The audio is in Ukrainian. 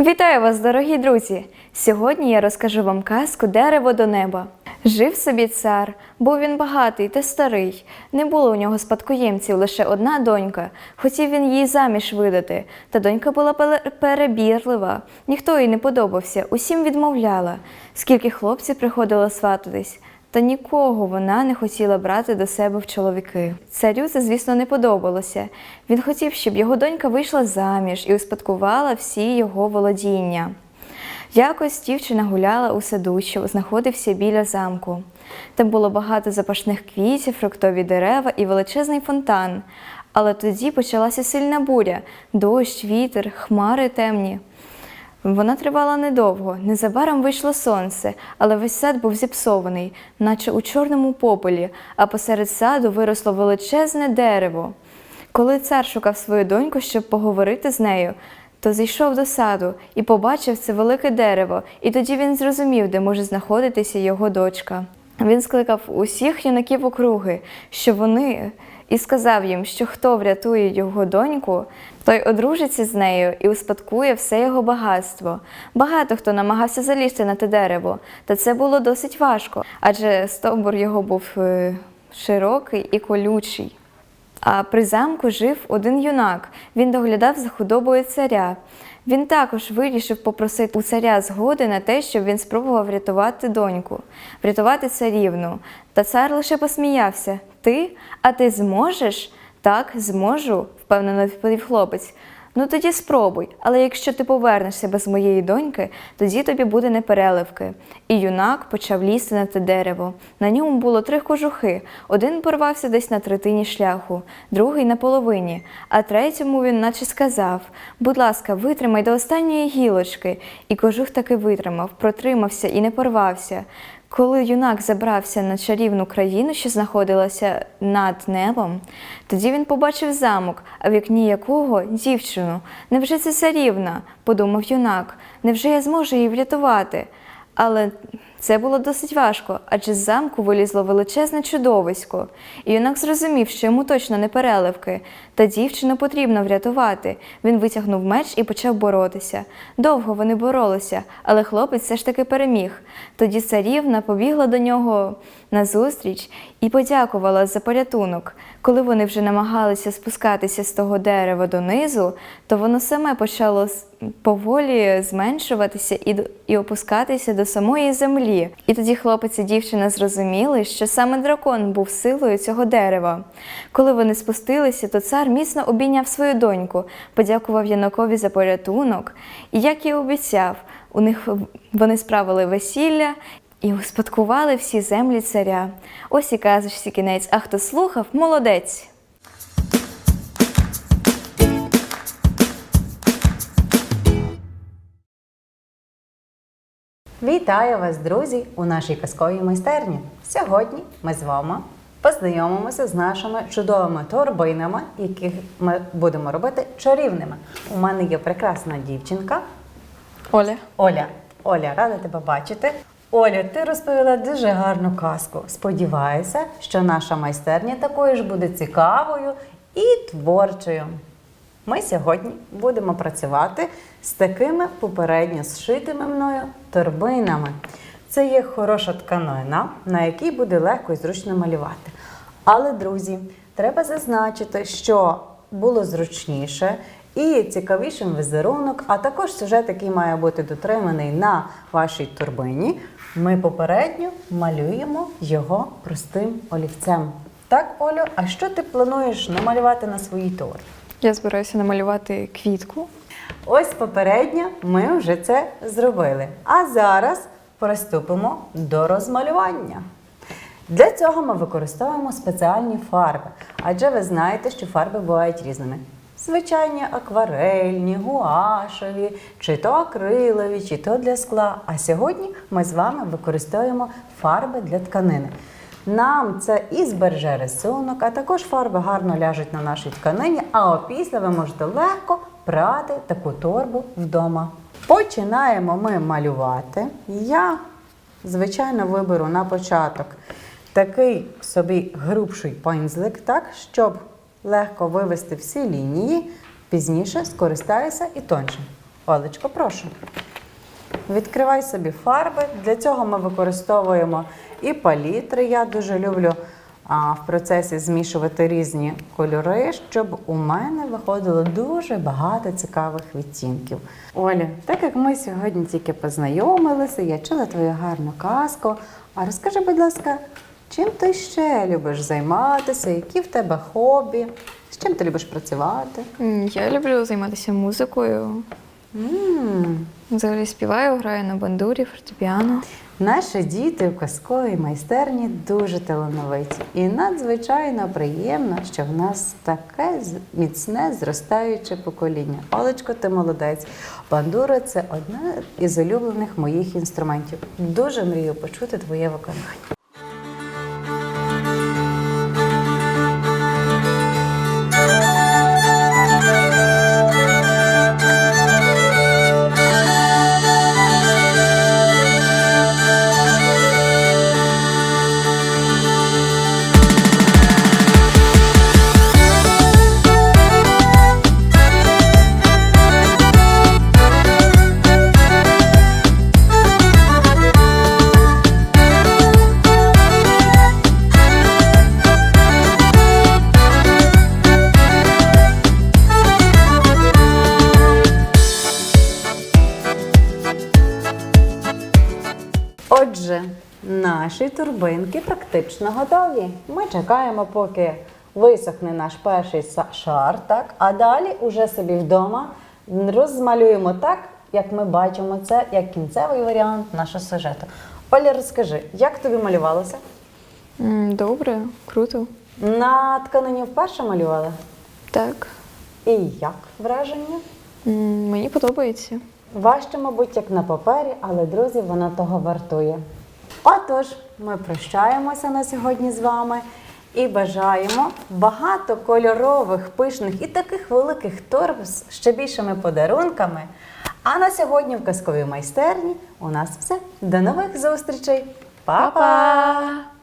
Вітаю вас, дорогі друзі! Сьогодні я розкажу вам казку Дерево до неба. Жив собі цар, був він багатий та старий. Не було у нього спадкоємців, лише одна донька. Хотів він її заміж видати, та донька була перебірлива. Ніхто їй не подобався, усім відмовляла. Скільки хлопців приходило свататись. Та нікого вона не хотіла брати до себе в чоловіки. Царю це, звісно, не подобалося. Він хотів, щоб його донька вийшла заміж і успадкувала всі його володіння. Якось дівчина гуляла у саду, що знаходився біля замку. Там було багато запашних квітів, фруктові дерева і величезний фонтан. Але тоді почалася сильна буря, дощ, вітер, хмари темні. Вона тривала недовго. Незабаром вийшло сонце, але весь сад був зіпсований, наче у чорному попелі, а посеред саду виросло величезне дерево. Коли цар шукав свою доньку, щоб поговорити з нею, то зайшов до саду і побачив це велике дерево, і тоді він зрозумів, де може знаходитися його дочка. Він скликав усіх юнаків округи, що вони, і сказав їм, що хто врятує його доньку, той одружиться з нею і успадкує все його багатство. Багато хто намагався залізти на те дерево, та це було досить важко, адже стовбур його був е, широкий і колючий. А при замку жив один юнак. Він доглядав за худобою царя. Він також вирішив попросити у царя згоди на те, щоб він спробував врятувати доньку, врятувати царівну. Та цар лише посміявся: Ти? А ти зможеш? Так, зможу, впевнено відповів хлопець. Ну тоді спробуй, але якщо ти повернешся без моєї доньки, тоді тобі буде непереливки. І юнак почав лізти на те дерево. На ньому було три кожухи. Один порвався десь на третині шляху, другий на половині, а третьому він наче сказав: Будь ласка, витримай до останньої гілочки. І кожух таки витримав, протримався і не порвався. Коли юнак забрався на чарівну країну, що знаходилася над небом, тоді він побачив замок, а в вікні якого дівчину. Невже це царівна? подумав юнак. Невже я зможу її врятувати? Але це було досить важко, адже з замку вилізло величезне чудовисько. І юнак зрозумів, що йому точно не переливки, та дівчину потрібно врятувати. Він витягнув меч і почав боротися. Довго вони боролися, але хлопець все ж таки переміг. Тоді царівна побігла до нього назустріч і подякувала за порятунок. Коли вони вже намагалися спускатися з того дерева донизу, то воно саме почало поволі зменшуватися і, і опускатися до самої землі. І тоді хлопець і дівчина зрозуміли, що саме дракон був силою цього дерева. Коли вони спустилися, то цар міцно обійняв свою доньку, подякував Янокові за порятунок. І як і обіцяв, у них вони справили весілля. І успадкували всі землі царя. Ось і казочці кінець. А хто слухав, молодець. Вітаю вас, друзі, у нашій казковій майстерні. Сьогодні ми з вами познайомимося з нашими чудовими торбинами, яких ми будемо робити чарівними. У мене є прекрасна дівчинка Оля. Оля. Оля, рада тебе бачити. Оля, ти розповіла дуже гарну казку. Сподіваюся, що наша майстерня такою ж буде цікавою і творчою. Ми сьогодні будемо працювати з такими попередньо зшитими мною торбинами. Це є хороша тканина, на якій буде легко і зручно малювати. Але, друзі, треба зазначити, що було зручніше і цікавішим візерунок, а також сюжет, який має бути дотриманий на вашій торбині. Ми попередньо малюємо його простим олівцем. Так, Олю, а що ти плануєш намалювати на своїй торбі? Я збираюся намалювати квітку. Ось попередньо ми вже це зробили. А зараз приступимо до розмалювання. Для цього ми використовуємо спеціальні фарби, адже ви знаєте, що фарби бувають різними. Звичайні акварельні, гуашеві, чи то акрилові, чи то для скла. А сьогодні ми з вами використовуємо фарби для тканини. Нам це і збереже рисунок, а також фарби гарно ляжуть на нашій тканині, а опісля ви можете легко прати таку торбу вдома. Починаємо ми малювати. Я, звичайно, виберу на початок такий собі грубший пензлик, так, щоб легко вивести всі лінії, пізніше скористаюся і тоншим. Олечко, прошу. Відкривай собі фарби. Для цього ми використовуємо і палітри. Я дуже люблю а, в процесі змішувати різні кольори, щоб у мене виходило дуже багато цікавих відтінків. Оля, так як ми сьогодні тільки познайомилися, я чула твою гарну казку. А розкажи, будь ласка, чим ти ще любиш займатися? Які в тебе хобі? З чим ти любиш працювати? М, Я люблю займатися музикою. м Взагалі співаю, граю на бандурі, фортепіано. Наші діти в казковій майстерні дуже талановиті. І надзвичайно приємно, що в нас таке з- міцне зростаюче покоління. Олечко, ти молодець. Бандура це одна із улюблених моїх інструментів. Дуже мрію почути твоє виконання. Отже, наші турбинки практично готові. Ми чекаємо, поки висохне наш перший шар, так? а далі уже собі вдома розмалюємо так, як ми бачимо це, як кінцевий варіант нашого сюжету. Оля, розкажи, як тобі малювалося? Добре, круто. На тканині вперше малювала? Так. І як враження? Мені подобається. Важче, мабуть, як на папері, але друзі, воно того вартує. Отож, ми прощаємося на сьогодні з вами і бажаємо багато кольорових, пишних і таких великих торб з ще більшими подарунками. А на сьогодні в казковій майстерні у нас все. До нових зустрічей! Па-па!